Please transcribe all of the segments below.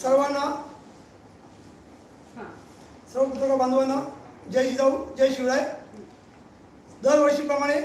सर्वांना हां. सर्व पत्रकार बांधवांना जय जिजाऊ जय शिवराय. दरवर्षीप्रमाणे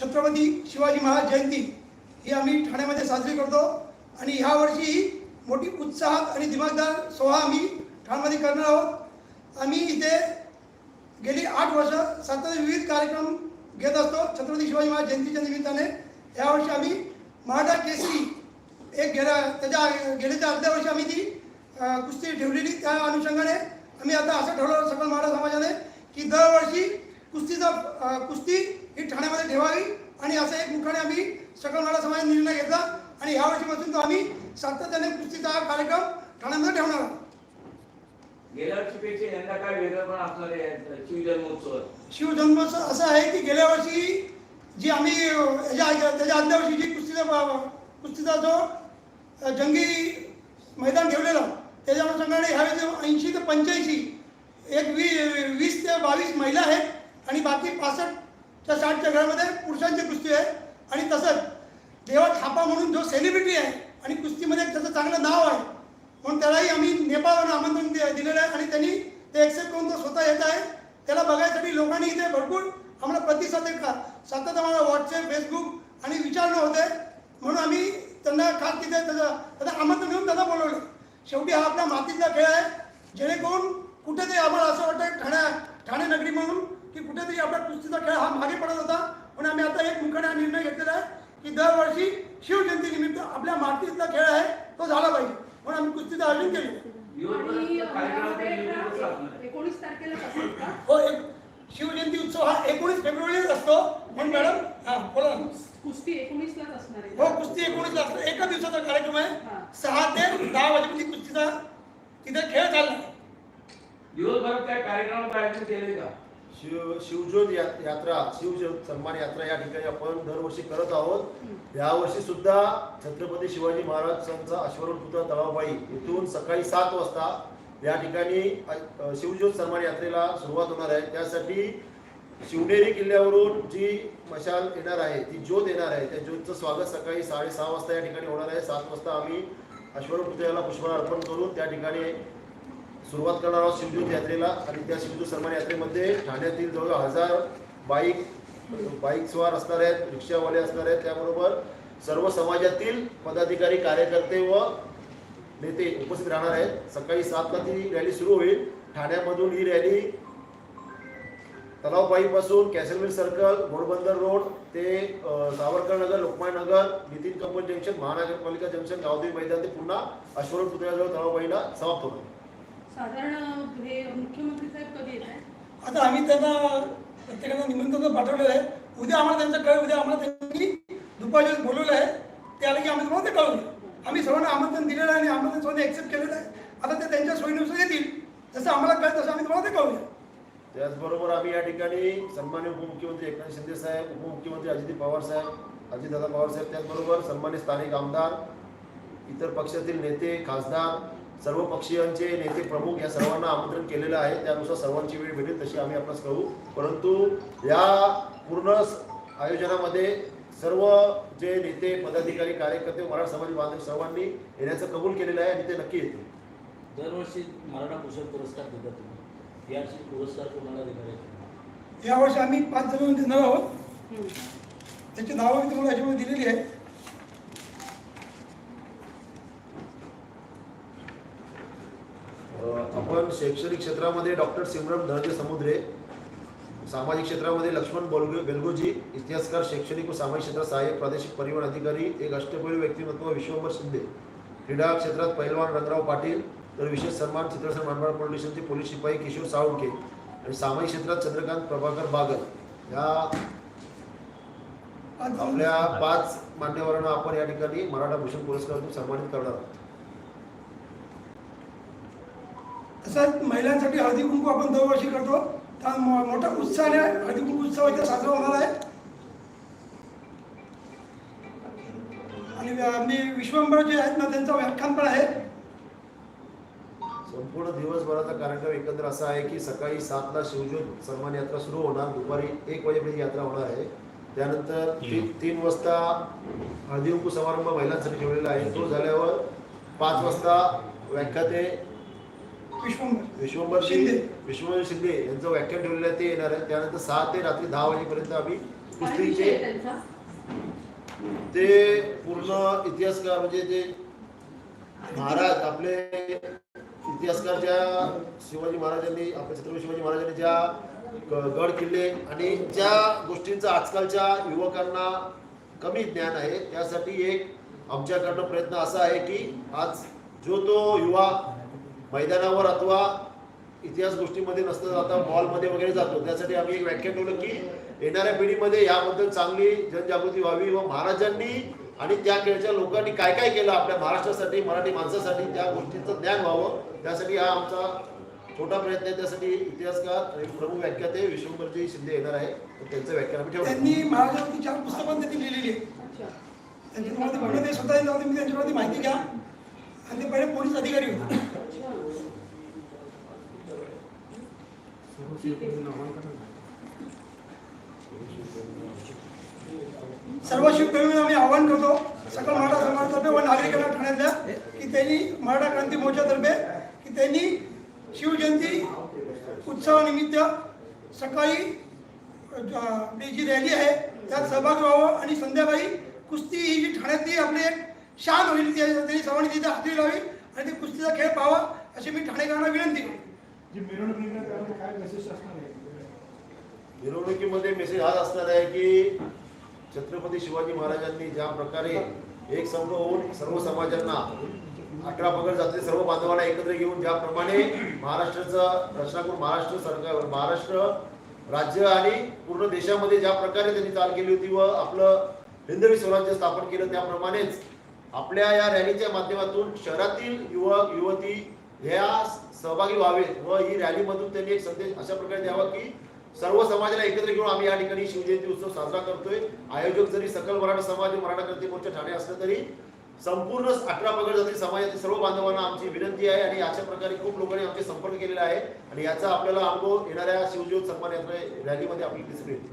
छत्रपती शिवाजी महाराज जयंती ही आम्ही ठाण्यामध्ये साजरी करतो आणि ह्या वर्षी ही मोठी उत्साहात आणि दिमागदार सोहळा आम्ही ठाण्यामध्ये करणार आहोत. आम्ही इथे गेली आठ वर्ष सातत्याने विविध कार्यक्रम घेत असतो. छत्रपती शिवाजी महाराज जयंतीच्या निमित्ताने. यावर्षी आम्ही मराठा केसरी एक गेल्या त्याच्या गेल्याच्या अर्ध्या वर्षी आम्ही ती कुस्ती ठेवलेली त्या अनुषंगाने. आम्ही आता असं ठरवलं सकल मराठा समाजाने की दरवर्षी कुस्तीचा कुस्ती ही ठाण्यामध्ये ठेवावी आणि असं एक मुखाने आम्ही सकल मराठा समाजाने निर्णय घेतला आणि ह्या वर्षीपासून तो आम्ही सातत्याने कुस्तीचा हा कार्यक्रम ठाण्यामध्ये ठेवणार आहोत. गेल्या वर्षीपेक्षा यंदा काय वेगळं पण असणार आहे शिवजन्मोत्सव शिवजन्मोत्सव असं आहे की गेल्या वर्षी जी आम्ही त्याच्या आदल्या वर्षी जी कुस्तीचा कुस्तीचा जो जंगी मैदान ठेवलेलं. त्याच्या अनुषंगाने ह्यावेळेस ऐंशी ते पंच्याऐंशी. एक वी वीस ते बावीस महिला आहेत आणि बाकी पासष्टच्या साठच्या घरामध्ये पुरुषांची कुस्ती आहे. आणि तसंच देवा थापा म्हणून जो सेलिब्रिटी आहे आणि कुस्तीमध्ये त्याचं चांगलं नाव आहे. म्हणून त्यालाही आम्ही नेपाळवरून आमंत्रण दि- दिलेलं आहे आणि त्यांनी ते एक्सेप्ट करून तो स्वतः येत आहे. त्याला बघायसाठी लोकांनी इथे भरपूर आम्हाला प्रतिसाद देत का सतत आम्हाला व्हॉट्सअप फेसबुक आणि विचारणं होते. म्हणून आम्ही त्यांना खास तिथे त्याचं त्याचं आमंत्रण देऊन त्यांना बोलवलं. शेवटी हा आपल्या मातीतला खेळ आहे. जेणेकरून कुठेतरी आम्हाला असं वाटतं ठाण्या ठाणे नगरी म्हणून की कुठेतरी आपला कुस्तीचा खेळ हा मागे पडत होता. पण आम्ही आता एक मुखाने हा निर्णय घेतलेला आहे की दरवर्षी शिवजयंतीनिमित्त आपल्या मातीतला खेळ आहे तो झाला पाहिजे. म्हणून आम्ही कुस्तीचं आयोजन केलं? एकोणीस तारखेला हो शिवजयंती उत्सव हा एकोणीस फेब्रुवारीला असतो. पण मॅडम हा बोला ना. कुस्ती एकोणीसलाच असणार आहे. हो? कुस्ती एकोणीसला असतो. एका दिवसाचा कार्यक्रम आहे. सहा ते दहा वाजेपर्यंत कुस्तीचा तिथे खेळ चालला दिवसभरात काय कार्यक्रमाचं आयोजन केलंय का? शिव शिवज्योत या- यात्रा शिवज्योत सन्मान यात्रा या ठिकाणी आपण दरवर्षी करत आहोत. यावर्षी सुद्धा छत्रपती शिवाजी महाराजांचा अश्वरूढ पुतळा तळावबाई इथून सकाळी सात वाजता या ठिकाणी शिवज्योत सन्मान यात्रेला सुरुवात होणार आहे. त्यासाठी शिवनेरी किल्ल्यावरून जी मशाल येणार आहे ती ज्योत येणार आहे त्या ज्योतचं स्वागत सकाळी साडेसहा वाजता या ठिकाणी होणार आहे. सात वाजता आम्ही अश्वरूढ पुतळ्याला पुष्पहार अर्पण करून त्या ठिकाणी सुरुवात करणार आहोत शिवज्योत यात्रेला. आणि त्या शिवज्योत सन्मान यात्रेमध्ये ठाण्यातील जवळ हजार बाईक बाईक स्वार असणार आहेत रिक्षावाले असणार आहेत. त्याबरोबर सर्व समाजातील पदाधिकारी कार्यकर्ते व नेते उपस्थित राहणार आहेत सकाळी सातला ती रॅली सुरू होईल. ठाण्यामधून ही rally तलावपाईपासून castle mill circle Ghodbunder road ते सावरकर नगर लोकमान्य नगर नितीन कंपनी जंक्शन महानगरपालिका जंक्शन गावदेवी मैदान ते पुन्हा अश्वरोड पुतळ्याजवळ तलावपाईला समाप्त होणार साधारण हे मुख्यमंत्री साहेब कधी येत आहे आता आम्ही त्यांना प्रत्येकाला निमंत्रण पाठवलेलं आहे. उद्या आम्हाला त्यांचं कळ उद्या आम्हाला त्यांनी दुपारी बोलवलं आहे. ते आलं की आम्ही तुम्हाला ते कळवलं आम्ही सर्वांना आमंत्रण दिलेलं आहे आणि आमंत्रण सर्वांनी ऍक्सेप्ट केलेलं आहे. आता ते त्यांच्या सोयीनुसार येतील. जसं आम्हाला कळत तसं आम्ही तुम्हाला ते कळूया. त्याचबरोबर आम्ही या ठिकाणी सन्मान्य उपमुख्यमंत्री एकनाथ शिंदे साहेब उपमुख्यमंत्री अजित पवार साहेब अजितदादा पवार साहेब त्याचबरोबर सन्मान्य स्थानिक आमदार इतर पक्षातील नेते खासदार सर्व पक्षीयांचे नेते प्रमुख या सर्वांना आमंत्रण केलेलं आहे. त्यानुसार सर्वांची वेळ भेटेल तशी आम्ही आपणास कळू परंतु या पूर्ण आयोजनामध्ये सर्व जे नेते पदाधिकारी कार्यकर्ते मराठा समाज बांधव सर्वांनी येण्याचं कबूल केलेलं आहे आणि ते नक्की येतील. दरवर्षी मराठा भूषण पुरस्कार देता तुम्ही. यावर्षी पुरस्कार कोणाला देणार आहे? यावर्षी आम्ही पाच जण देणार आहोत. हम्म. त्याची नावं मी तुम्हाला याच्यामध्ये दिलेली आहे आपण शैक्षणिक क्षेत्रामध्ये डॉक्टर सिमरन धनंजय समुद्रे सामाजिक क्षेत्रामध्ये लक्ष्मण बोलगो बेलगोजी इतिहासकार शैक्षणिक व सामाजिक क्षेत्रात सहाय्यक प्रादेशिक परिवहन अधिकारी एक अष्टपैलू व्यक्तिमत्व विश्वंभर शिंदे. क्रीडा क्षेत्रात पैलवान रंगराव पाटील तर विशेष सन्मान चित्रसर मानवाड पोलिसांचे पोलीस शिपाई किशोर साळुंके आणि सामाजिक क्षेत्रात चंद्रकांत प्रभाकर बागल. या आपल्या पाच मान्यवरांना आपण या ठिकाणी मराठा भूषण पुरस्कारातून सन्मानित करणार आहोत. तसंच महिलांसाठी हळदी कुंकू आपण दरवर्षी करतो. त्या मो- मोठ्या उत्साहाने हळदी कुंकू उत्सव इथे साजरा होणार आहे. आणि आम्ही विश्वंभर जे आहेत ना त्यांचं व्याख्यान पण आहे. संपूर्ण दिवसभराचा कार्यक्रम एकंदर असा आहे की सकाळी सातला शिवज्योत सन्मान यात्रा सुरू होणार. दुपारी एक वाजेपर्यंत यात्रा होणार आहे. त्यानंतर ती- तीन वाजता हळदी कुंकू समारंभ महिलांसाठी ठेवलेला आहे. तो झाल्यावर पाच वाजता व्याख्याते विश्वंभर. विश्वंभर शिंदे. विश्वंभर शिंदे यांचं व्याख्यान ठेवलेलं आहे ते येणार आहे. त्यानंतर सहा ते रात्री दहा वाजेपर्यंत आम्ही कुस्तीचे ते पूर्ण इतिहासकार म्हणजे ते महाराज आपले इतिहासकार ज्या शिवाजी महाराजांनी आपल्या छत्रपती शिवाजी महाराजांनी ज्या ग- गड किल्ले आणि ज्या गोष्टींचा आजकालच्या युवकांना कमी ज्ञान आहे त्यासाठी एक आमच्याकडनं प्रयत्न असा आहे की आज जो तो युवा मैदानावर अथवा इतिहास गोष्टीमध्ये नसता जाता मॉलमध्ये वगैरे जातो. त्यासाठी आम्ही एक व्याख्या ठेवलं की येणाऱ्या पिढीमध्ये याबद्दल चांगली जनजागृती व्हावी व महाराजांनी आणि त्या खेळच्या लोकांनी काय काय केलं आपल्या महाराष्ट्रासाठी मराठी माणसासाठी त्या गोष्टीचं ज्ञान व्हावं. त्यासाठी हा आमचा छोटा प्रयत्न आहे. त्यासाठी इतिहासकार आणि प्रमुख व्याख्याते विश्वंभरजी शिंदे येणार आहे. त्यांचं व्याख्यान आम्ही ठेवलं त्यांनी महाराजांची चार पुस्तकं त्यांनी लिहिलेली आहे अच्छा त्यांच्यामध्ये स्वतः जाऊन त्यांच्यावरती माहिती घ्या. आणि ते पहिले पोलीस अधिकारी होते. सर्व शिवप्रेमी आम्ही आवाहन करतो सकल मराठा समाजातर्फे व नागरिकांना ठाण्यातल्या की त्यांनी मराठा क्रांती मोर्चातर्फे की त्यांनी शिवजयंती उत्सवानिमित्त सकाळी आपली जी रॅली आहे त्यात सहभागी व्हावं आणि संध्याकाळी कुस्ती ही जी ठाण्यातली आपली एक शान होईल त्या- त्यांनी सर्वांनी तिथे हजेरी लावी आणि ते कुस्तीचा खेळ पाहावा अशी मी ठाणेकरांना विनंती करतो जी मिरवणूक निघणार त्यामध्ये काय मेसेज असणार आहे? मिरवणुकीमध्ये मेसेज हाच असणार आहे की छत्रपती शिवाजी महाराजांनी ज्या प्रकारे एक संघ होऊन सर्व समाजांना अठरा पगड जाती सर्व बांधवांना एकत्र घेऊन ज्याप्रमाणे महाराष्ट्राचं रचना करून महाराष्ट्र सरकार महाराष्ट्र राज्य आणि पूर्ण देशामध्ये ज्या प्रकारे त्यांनी चाल केली होती व आपलं हिंदवी स्वराज्य स्थापन केलं त्याप्रमाणेच आपल्या या रॅलीच्या माध्यमातून शहरातील युवक युवती ह्या सहभागी व्हावेत व ही रॅलीमधून त्यांनी एक संदेश अशा प्रकारे द्यावा की सर्व समाजाला एकत्र घेऊन आम्ही या ठिकाणी शिवजयंती उत्सव साजरा करतोय. आयोजक जरी सकल मराठा समाज मराठा क्रांती मोर्चा ठाणे असलं तरी संपूर्ण अठरा पगड जाती समाजातील सर्व बांधवांना आमची विनंती आहे आणि अशा प्रकारे खूप लोकांनी आमचे संपर्क केलेला आहे आणि याचा आपल्याला अनुभव येणाऱ्या शिवज्योत सन्मान यात्रा रॅलीमध्ये आपल्याला दिसून येईल.